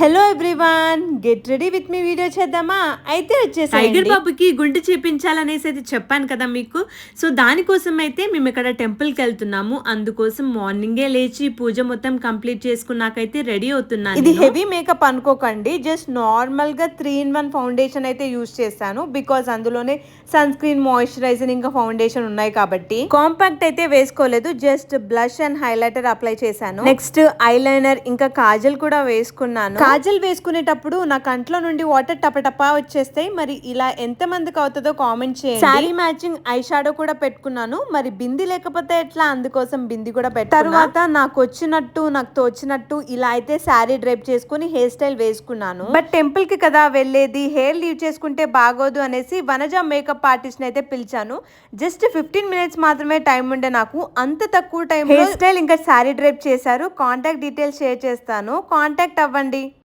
Hello everyone get ready with me video చేద్దామా? అయితే tiger వచ్చేసి బాబుకి గుండు చేపించాలనేసి అయితే చెప్పాను కదా మీకు. సో దానికోసం అయితే మేము ఇక్కడ టెంపుల్కి వెళ్తున్నాము. అందుకోసం మార్నింగే లేచి పూజ మొత్తం కంప్లీట్ చేసుకున్నాకైతే రెడీ అవుతున్నాను ఇది. హెవీ మేకప్ అనుకోకండి. జస్ట్ నార్మల్గా త్రీ ఇన్ వన్ ఫౌండేషన్ అయితే యూజ్ చేశాను బికాస్ అందులోనే సన్ స్క్రీన్ మాయిశ్చరైజర్ ఇంకా ఫౌండేషన్ ఉన్నాయి కాబట్టి. కాంపాక్ట్ అయితే వేసుకోలేదు. Just blush and highlighter apply చేశాను. నెక్స్ట్ ఐలైనర్ ఇంకా కాజల్ కూడా వేసుకున్నాను. కాజల్ వేసుకునేటప్పుడు నా కంట్లో నుండి వాటర్ టపటపా వచ్చేస్తాయి. మరి ఇలా ఎంత మందికి అవుతుందో కామెంట్ చేయండి. శారీ మ్యాచింగ్ ఐ షాడో కూడా పెట్టుకున్నాను. మరి బింది లేకపోతే ఎట్లా? అందుకోసం బింది కూడా పెట్టు తర్వాత నాకు వచ్చినట్టు నాకు తోచినట్టు ఇలా అయితే శారీ డ్రైప్ చేసుకుని హెయిర్ స్టైల్ వేసుకున్నాను. బట్ టెంపుల్కి కదా వెళ్ళేది? హెయిర్ లీవ్ చేసుకుంటే బాగోదు అనేసి వనజ మేకప్ ఆర్టిస్ట్ అయితే పిలిచాను. జస్ట్ ఫిఫ్టీన్ మినిట్స్ మాత్రమే టైం ఉండే నాకు. అంత తక్కువ టైం హెయిర్ స్టైల్ ఇంకా శారీ డ్రైప్ చేశారు. కాంటాక్ట్ డీటెయిల్స్ షేర్ చేస్తాను. కాంటాక్ట్ అవ్వండి.